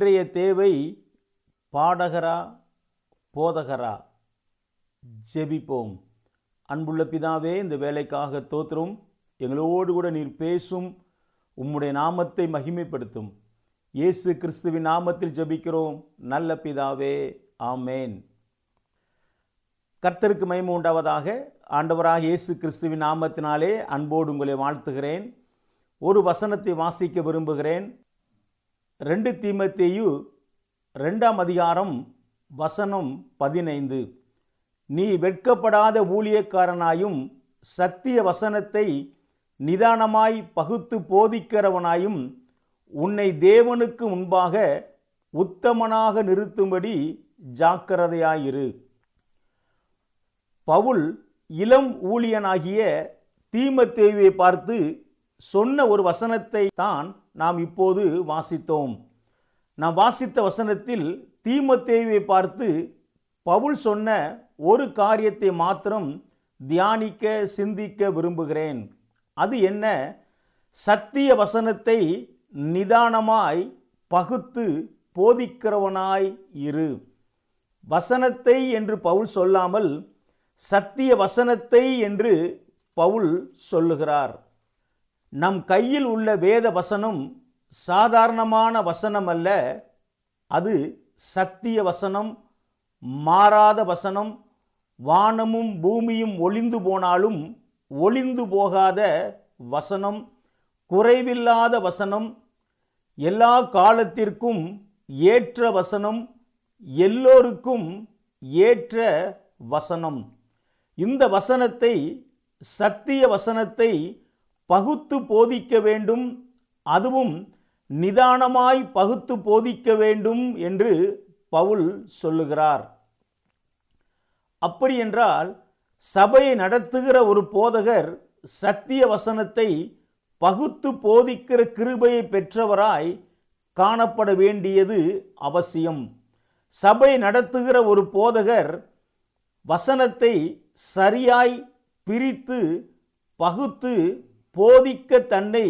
இன்றைய தேவை பாடகரா போதகரா ஜெபிப்போம். அன்புள்ள பிதாவே இந்த வேலைக்காக தோத்திரம். எங்களோடு கூட நீர் பேசும். உம்முடைய நாமத்தை மகிமைப்படுத்தும். இயேசு கிறிஸ்துவின் நாமத்தில் ஜெபிக்கிறோம். நல்ல பிதாவே ஆமேன். கர்த்தருக்கு மகிமை உண்டாவதாக. ஆண்டவராக இயேசு கிறிஸ்துவின் நாமத்தினாலே அன்போடு உங்களை வாழ்த்துகிறேன். ஒரு வசனத்தை வாசிக்க விரும்புகிறேன். ரெண்டு தீமத்தேயு ரெண்டாம் அதிகாரம் வசனம் பதினைந்து. நீ வெட்கப்படாத ஊழியக்காரனாயும் சத்திய வசனத்தை நிதானமாய் பகுத்து போதிக்கிறவனாயும் உன்னை தேவனுக்கு முன்பாக உத்தமனாக நிறுத்தும்படி ஜாக்கிரதையாயிரு. பவுல் இளம் ஊழியனாகிய தீமத்தேவியை பார்த்து சொன்ன ஒரு வசனத்தை தான் நாம் இப்போது வாசித்தோம். நாம் வாசித்த வசனத்தில் தீமத்தேவியை பார்த்து பவுல் சொன்ன ஒரு காரியத்தை மாத்திரம் தியானிக்க சிந்திக்க விரும்புகிறேன். அது என்ன? சத்திய வசனத்தை நிதானமாய் பகுத்து போதிக்கிறவனாய் இரு. வசனத்தை என்று பவுல் சொல்லாமல் சத்திய வசனத்தை என்று பவுல் சொல்லுகிறார். நம் கையில் உள்ள வேத வசனம் சாதாரணமான வசனம் அல்ல. அது சத்திய வசனம் மாறாத வசனம் வானமும் பூமியும் ஒளிந்து போனாலும் ஒளிந்து போகாத வசனம் குறைவில்லாத வசனம் எல்லா காலத்திற்கும் ஏற்ற வசனம் எல்லோருக்கும் ஏற்ற வசனம். இந்த வசனத்தை சத்திய வசனத்தை பகுத்து போதிக்க வேண்டும் அதுவும் நிதானமாய் பகுத்து போதிக்க வேண்டும் என்று பவுல் சொல்லுகிறார். அப்படி என்றால் சபையை நடத்துகிற ஒரு போதகர் சத்திய வசனத்தை பகுத்து போதிக்கிற கிருபையை பெற்றவராய் காணப்பட வேண்டியது அவசியம். சபை நடத்துகிற ஒரு போதகர் வசனத்தை சரியாய் பிரித்து பகுத்து போதிக்க தன்னை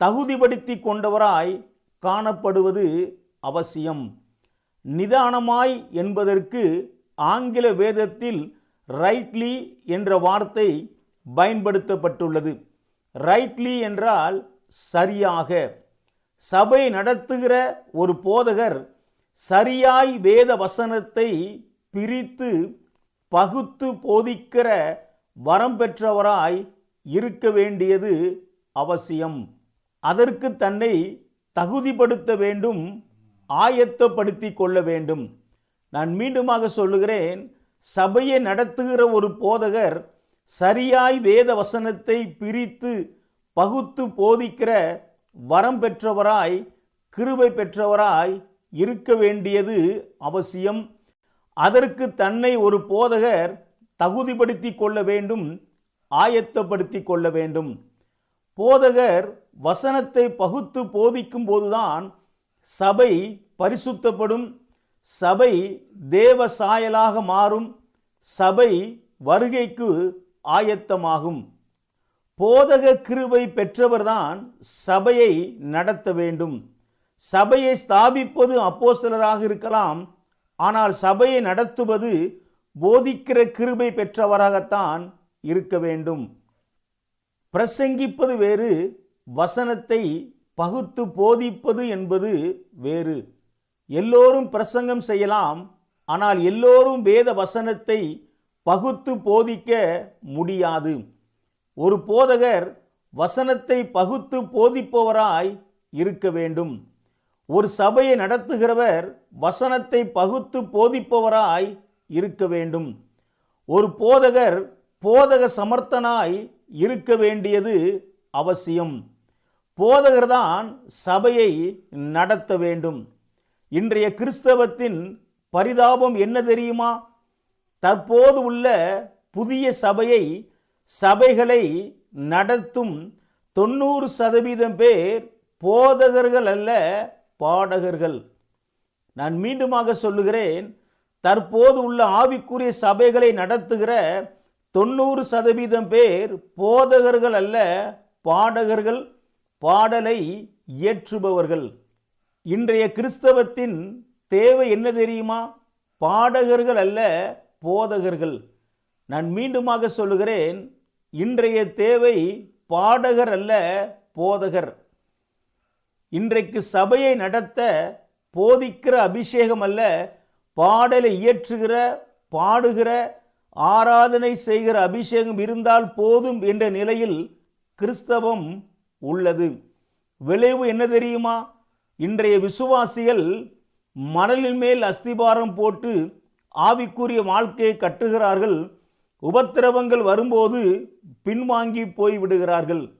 தகுதிப்படுத்தி கொண்டவராய் காணப்படுவது அவசியம். நிதானமாய் என்பதற்கு ஆங்கில வேதத்தில் ரைட்லி என்ற வார்த்தை பயன்படுத்தப்பட்டுள்ளது. ரைட்லி என்றால் சரியாக. சபை நடத்துகிற ஒரு போதகர் சரியாய் வேத வசனத்தை பிரித்து பகுத்து போதிக்கிற வரம் பெற்றவராய் இருக்க வேண்டியது அவசியம். அதற்கு தன்னை தகுதிப்படுத்த வேண்டும் ஆயத்தப்படுத்தி கொள்ள வேண்டும். நான் மீண்டுமாக சொல்லுகிறேன் சபையை நடத்துகிற ஒரு போதகர் சரியாய் வேத வசனத்தை பிரித்து பகுத்து போதிக்கிற வரம் பெற்றவராய் கிருபை பெற்றவராய் இருக்க வேண்டியது அவசியம். அதற்கு தன்னை ஒரு போதகர் தகுதிப்படுத்தி கொள்ள வேண்டும். ஆயத்தப்படுத்தி கொள்ள வேண்டும். போதகர் வசனத்தை பகுத்து போதிக்கும் போதுதான் சபை பரிசுத்தப்படும். சபை தேவ சாயலாக மாறும். சபை வருகைக்கு ஆயத்தமாகும். போதக கிருபை பெற்றவர்தான் சபையை நடத்த வேண்டும். சபையை ஸ்தாபிப்பது அப்போஸ்தலராக இருக்கலாம். ஆனால் சபையை நடத்துவது போதிக்கிற கிருபை பெற்றவராகத்தான் இருக்க வேண்டும். பிரசங்கிப்பது வேறு வசனத்தை பகுத்து போதிப்பது என்பது வேறு. எல்லோரும் பிரசங்கம் செய்யலாம் ஆனால் எல்லோரும் வேத வசனத்தை பகுத்து போதிக்க முடியாது. ஒரு போதகர் வசனத்தை பகுத்து போதிப்பவராய் இருக்க வேண்டும். ஒரு சபையை நடத்துகிறவர் வசனத்தை பகுத்து போதிப்பவராய் இருக்க வேண்டும். ஒரு போதகர் போதக சமர்த்தனாய் இருக்க வேண்டியது அவசியம். போதகர் தான் சபையை நடத்த வேண்டும். இன்றைய கிறிஸ்தவத்தின் பரிதாபம் என்ன தெரியுமா? தற்போது உள்ள புதிய சபையை சபைகளை நடத்தும் தொண்ணூறு சதவீதம் பேர் போதகர்கள் அல்ல பாடகர்கள். நான் மீண்டுமாக சொல்லுகிறேன் தற்போது உள்ள ஆவிக்குரிய சபைகளை நடத்துகிற தொண்ணூறு சதவீதம் பேர் போதகர்கள் அல்ல பாடகர்கள் பாடலை இயற்றுபவர்கள். இன்றைய கிறிஸ்தவத்தின் தேவை என்ன தெரியுமா? பாடகர்கள் அல்ல போதகர்கள். நான் மீண்டுமாக சொல்லுகிறேன் இன்றைய தேவை பாடகர் அல்ல போதகர். இன்றைக்கு சபையை நடத்த போதிக்கிற அபிஷேகம் அல்ல பாடலை இயற்றுகிற பாடுகிற ஆராதனை செய்கிற அபிஷேகம் இருந்தால் போதும் என்ற நிலையில் கிறிஸ்தவம் உள்ளது. விளைவு என்ன தெரியுமா? இன்றைய விசுவாசிகள் மணலின் மேல் அஸ்திபாரம் போட்டு ஆவிக்குரிய வாழ்க்கையை கட்டுகிறார்கள். உபத்திரவங்கள் வரும்போது பின்வாங்கி போய் விடுகிறார்கள்.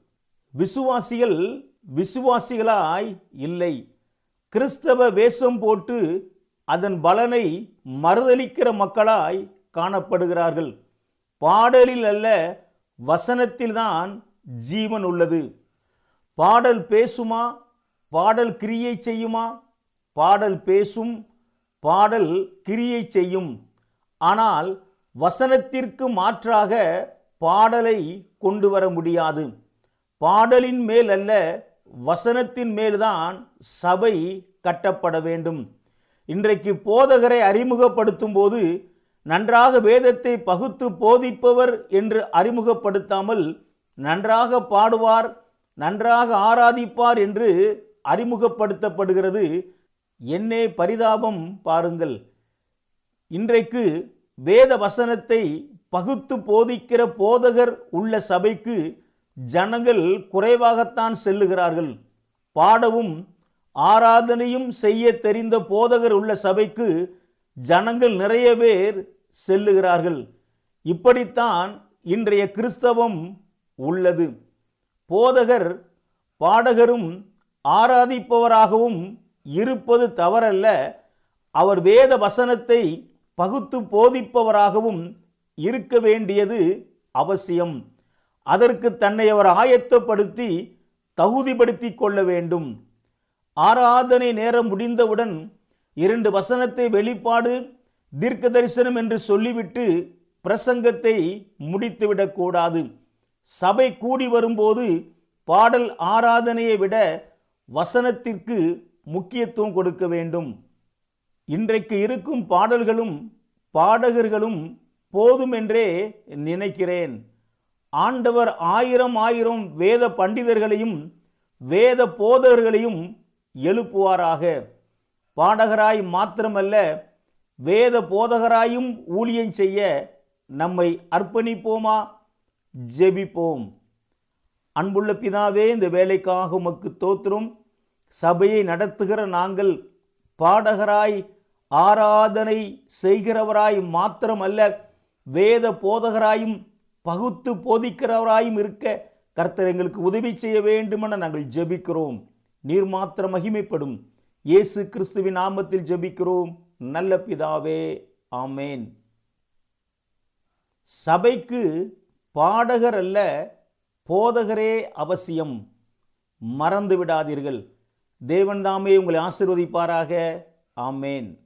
விசுவாசிகள் விசுவாசிகளாய் இல்லை. கிறிஸ்தவ வேஷம் போட்டு அதன் பலனை மறுதளிக்கிற மக்களாய் காணப்படுகிறார்கள். பாடலில் அல்ல வசனத்தில்தான் ஜீவன் உள்ளது. பாடல் பேசுமா? பாடல் கிரியை செய்யுமா? பாடல் பேசும் பாடல் கிரியை செய்யும். ஆனால் வசனத்திற்கு மாற்றாக பாடலை கொண்டு வர முடியாது. பாடலின் மேல் அல்ல வசனத்தின் மேல்தான் சபை கட்டப்பட வேண்டும். இன்றைக்கு போதகரை அறிமுகப்படுத்தும் போது நன்றாக வேதத்தை பகுத்து போதிப்பவர் என்று அறிமுகப்படுத்தாமல் நன்றாக பாடுவார் நன்றாக ஆராதிப்பார் என்று அறிமுகப்படுத்தப்படுகிறது. என்னே பரிதாபம் பாருங்கள். இன்றைக்கு வேத வசனத்தை பகுத்து போதிக்கிற போதகர் உள்ள சபைக்கு ஜனங்கள் குறைவாகத்தான் செல்லுகிறார்கள். பாடவும் ஆராதனையும் செய்ய தெரிந்த போதகர் உள்ள சபைக்கு ஜனங்கள் நிறைய பேர் செல்லுகிறார்கள். இப்படித்தான் இன்றைய கிறிஸ்தவம் உள்ளது. போதகர் பாடகரும் ஆராதிப்பவராகவும் இருப்பது தவறல்ல. அவர் வேத வசனத்தை பகுத்து போதிப்பவராகவும் இருக்க வேண்டியது அவசியம். அதற்கு தன்னை அவர் ஆயத்தப்படுத்தி தகுதிப்படுத்தி கொள்ள வேண்டும். ஆராதனை நேரம் முடிந்தவுடன் இரண்டு வசனத்தை வெளிப்பாடு தீர்க்க தரிசனம் என்று சொல்லிவிட்டு பிரசங்கத்தை முடித்துவிடக்கூடாது. சபை கூடி வரும்போது பாடல் ஆராதனையை விட வசனத்திற்கு முக்கியத்துவம் கொடுக்க வேண்டும். இன்றைக்கு இருக்கும் பாடல்களும் பாடகர்களும் போதும் என்றே நினைக்கிறேன். ஆண்டவர் ஆயிரம் ஆயிரம் வேத பண்டிதர்களையும் வேத போதகர்களையும் எழுப்புவாராக. பாடகராய் மாத்திரமல்ல வேத போதகராயும் ஊழியம் செய்ய நம்மை அர்ப்பணிப்போமா? ஜெபிப்போம். அன்புள்ள பிதாவே இந்த வேலைக்காக உமக்கு தோற்றும் சபையை நடத்துகிற நாங்கள் பாடகராய் ஆராதனை செய்கிறவராய் மாத்திரமல்ல வேத போதகராயும் பகுத்து போதிக்கிறவராயும் இருக்க கர்த்தர் எங்களுக்கு உதவி செய்ய வேண்டுமென நாங்கள் ஜெபிக்கிறோம். நீர் மாத்திரம் மகிமைப்படும். இயேசு கிறிஸ்துவின் நாமத்தில் ஜெபிக்கிறோம். நல்ல பிதாவே ஆமேன். சபைக்கு பாடகர் அல்ல போதகரே அவசியம். மறந்து விடாதீர்கள். தேவன்தாமே உங்களை ஆசிர்வதிப்பாராக. ஆமேன்.